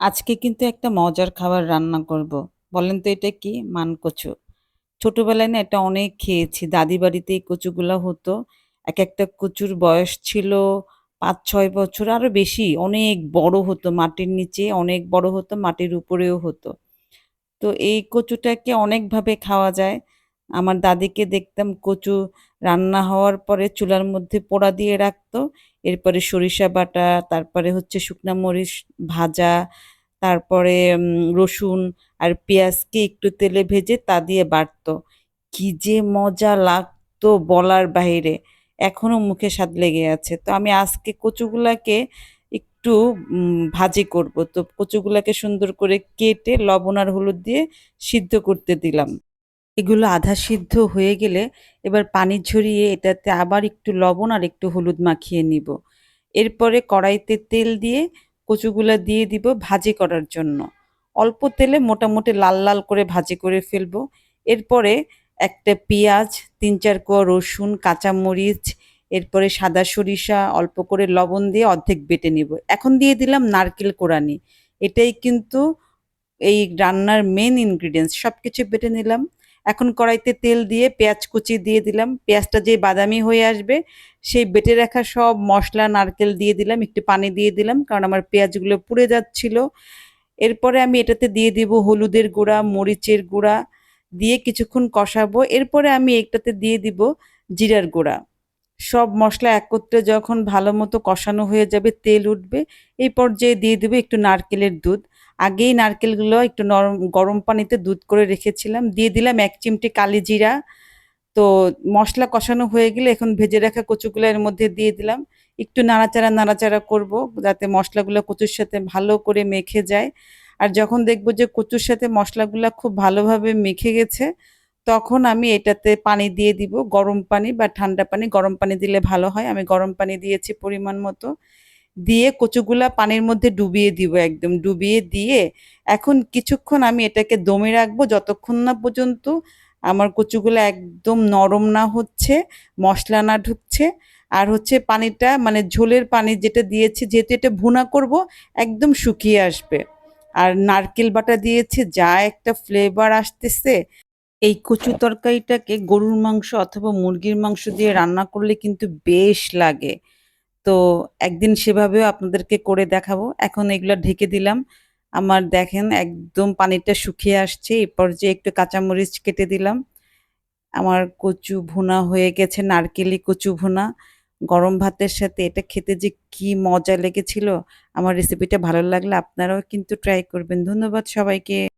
আজকে কিন্তু একটা মজার খাবার রান্না করব। বলেন তো এটা কি? মানকচু। ছোটবেলায় না এটা অনেক খেয়েছি। দাদি বাড়িতে এই কচুগুলা হতো। এক একটা কচুর বয়স ছিল ৫-৬ বছর আরও বেশি। অনেক বড় হতো মাটির নিচে অনেক বড় হতো, মাটির উপরেও হতো। তো এই কচুটাকে অনেকভাবে খাওয়া যায়। আমার দাদিকে দেখতাম কচু রান্না হওয়ার পরে চুলার মধ্যে পোড়া দিয়ে রাখতো। এরপরে সরিষা বাটা, তারপরে হচ্ছে শুকনা মরিচ ভাজা, তারপরে রসুন আর পেঁয়াজকে একটু তেলে ভেজে তা দিয়ে বাটতো। কি যে মজা লাগতো বলার বাহিরে। এখনও মুখে স্বাদ লেগে আছে। তো আমি আজকে কচুগুলাকে একটু ভাজি করব। তো কচুগুলাকে সুন্দর করে কেটে লবণ আর হলুদ দিয়ে সিদ্ধ করতে দিলাম। এগুলো আধা সিদ্ধ হয়ে গেলে এবার পানি ঝরিয়ে এটাতে আবার একটু লবণ আর একটু হলুদ মাখিয়ে নিব। এরপরে কড়াইতে তেল দিয়ে কচুগুলা দিয়ে দিব ভাজি করার জন্য। অল্প তেলে মোটামুটি লাল লাল করে ভাজি করে ফেলব। এরপরে একটা পেঁয়াজ, ৩-৪ কোয়া রসুন, কাঁচামরিচ, এরপরে সাদা সরিষা অল্প করে লবণ দিয়ে অর্ধেক বেটে নিব। এখন দিয়ে দিলাম নারকেল কোড়ানি। এটাই কিন্তু এই রান্নার মেন ইনগ্রিডিয়েন্টস। সব কিছু বেটে নিলাম। এখন কড়াইতে তেল দিয়ে পেঁয়াজ কুচি দিয়ে দিলাম। পেঁয়াজটা যে বাদামি হয়ে আসবে সেই বেটে রাখা সব মশলা নারকেল দিয়ে দিলাম। একটু পানি দিয়ে দিলাম কারণ আমার পেঁয়াজগুলো পুড়ে যাচ্ছিল। এরপরে আমি এটাতে দিয়ে দিব হলুদের গুঁড়া, মরিচের গুঁড়া দিয়ে কিছুক্ষণ কষাবো। এরপরে আমি এটাতে দিয়ে দিব জিরার গুঁড়া। সব মশলা একত্রে যখন ভালো মতো কষানো হয়ে যাবে, তেল উঠবে, এই পর্যায়ে দিয়ে দিব একটু নারকেলের দুধ। আগেই নারকেলগুলো একটু নরম গরম পানিতে দুধ করে রেখেছিলাম। দিয়ে দিলাম এক চিমটি কালি জিরা। তো মশলা কষানো হয়ে গেলে এখন ভেজে রাখা কচুগুলো এর মধ্যে দিয়ে দিলাম। একটু নাড়াচাড়া, নাড়াচাড়া করব যাতে মশলাগুলো কচুর সাথে ভালো করে মেখে যায়। আর যখন দেখব যে কচুর সাথে মশলাগুলো খুব ভালোভাবে মেখে গেছে, তখন আমি এটাতে পানি দিয়ে দিব। গরম পানি বা ঠান্ডা পানি, গরম পানি দিলে ভালো হয়। আমি গরম পানি দিয়েছি পরিমাণ মতো। দিয়ে কচুগুলা পানির মধ্যে ডুবিয়ে দিব একদম। ডুবিয়ে দিয়ে এখন কিছুক্ষণ আমি এটাকে দমে রাখব যতক্ষণ না পর্যন্ত আমার কচুগুলা একদম নরম না হচ্ছে, মশলা না ঢুকছে। আর হচ্ছে পানিটা মানে ঝোলের পানি যেটা দিয়েছি যেহেতু এটা ভুনা করব, একদম শুকিয়ে আসবে। আর নারকেল বাটা দিয়েছে যা একটা ফ্লেভার আসতেছে। এই কচু তরকারিটাকে গরুর মাংস অথবা মুরগির মাংস দিয়ে রান্না করলে কিন্তু বেশ লাগে। তো একদিন সেভাবেও আপনাদেরকে করে দেখাবো। এখন এগুলো ঢেকে দিলাম। আমার দেখেন একদম পানিটা শুকিয়ে আসছে। এই পর্যায়ে একটু কাঁচামরিচ কেটে দিলাম। আমার কচু ভুনা হয়ে গেছে, নারকেলি কচু ভুনা। গরম ভাতের সাথে এটা খেতে যে কি মজা লেগেছিল! আমার রেসিপিটা ভালো লাগলে আপনারাও কিন্তু ট্রাই করবেন। ধন্যবাদ সবাইকে।